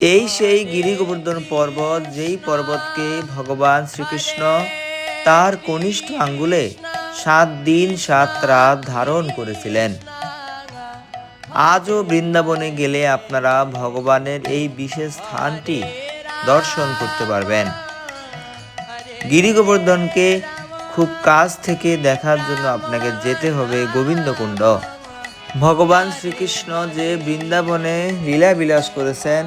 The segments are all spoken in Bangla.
এই সেই গিরি গোবর্ধন পর্বত, যেই পর্বতকে ভগবান শ্রীকৃষ্ণ তার কনিষ্ঠ আঙ্গুলে সাত দিন সাত রাত ধারণ করেছিলেন। আজও বৃন্দাবনে গেলে আপনারা ভগবানের এই বিশেষ স্থানটি দর্শন করতে পারবেন। গিরি গোবর্ধনকে খুব কাছ থেকে দেখার জন্য আপনাকে যেতে হবে গোবিন্দকুণ্ড। ভগবান শ্রীকৃষ্ণ যে বৃন্দাবনে লীলা বিলাস করেছেন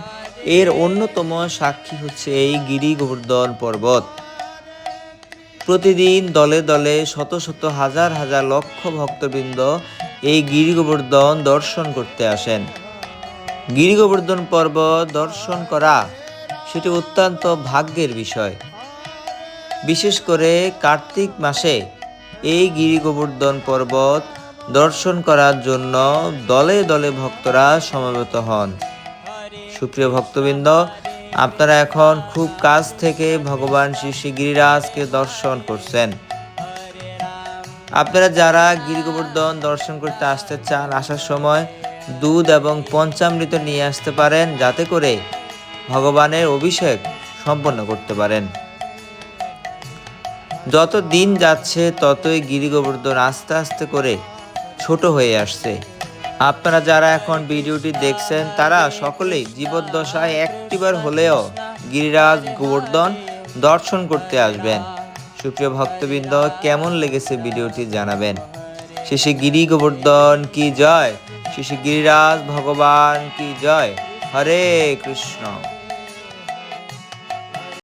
এর অন্যতম সাক্ষী হচ্ছে এই গিরি গোবর্ধন পর্বত। প্রতিদিন দলে দলে শত শত হাজার হাজার লক্ষ ভক্তবৃন্দ এই গিরি গোবর্ধন দর্শন করতে আসেন। গিরি গোবর্ধন পর্বত দর্শন করা সেটি অত্যন্ত ভাগ্যের বিষয়। বিশেষ করে কার্তিক মাসে এই গিরি গোবর্ধন পর্বত দর্শন করার জন্য দলে দলে ভক্তরা সমবেত হন। সুপ্রিয় ভক্তবৃন্দ, আপনারা এখন খুব কাছ থেকে ভগবান শ্রী শ্রী গিরিরাজকে দর্শন করছেন। আপনারা যারা গিরি গোবর্ধন দর্শন করতে আসতে চান, আসার সময় দুধ এবং পঞ্চামৃত নিয়ে আসতে পারেন, যাতে করে ভগবানের অভিষেক সম্পন্ন করতে পারেন। যত দিন যাচ্ছে, ততই গিরি গোবর্ধন আস্তে আস্তে করে ছোট হয়ে আসছে। আপনারা যারা এখন ভিডিওটি দেখছেন, তারা সকলেই জীবদ্দশায় একটিবার হলেও গিরিরাজ গোবর্ধন দর্শন করতে আসবেন। সুপ্রিয় ভক্তবৃন্দ, কেমন লেগেছে ভিডিওটি জানাবেন? শেষে গিরি গোবর্ধন কি জয়? শেষে গিরিরাজ ভগবান কি জয়? হরে কৃষ্ণ।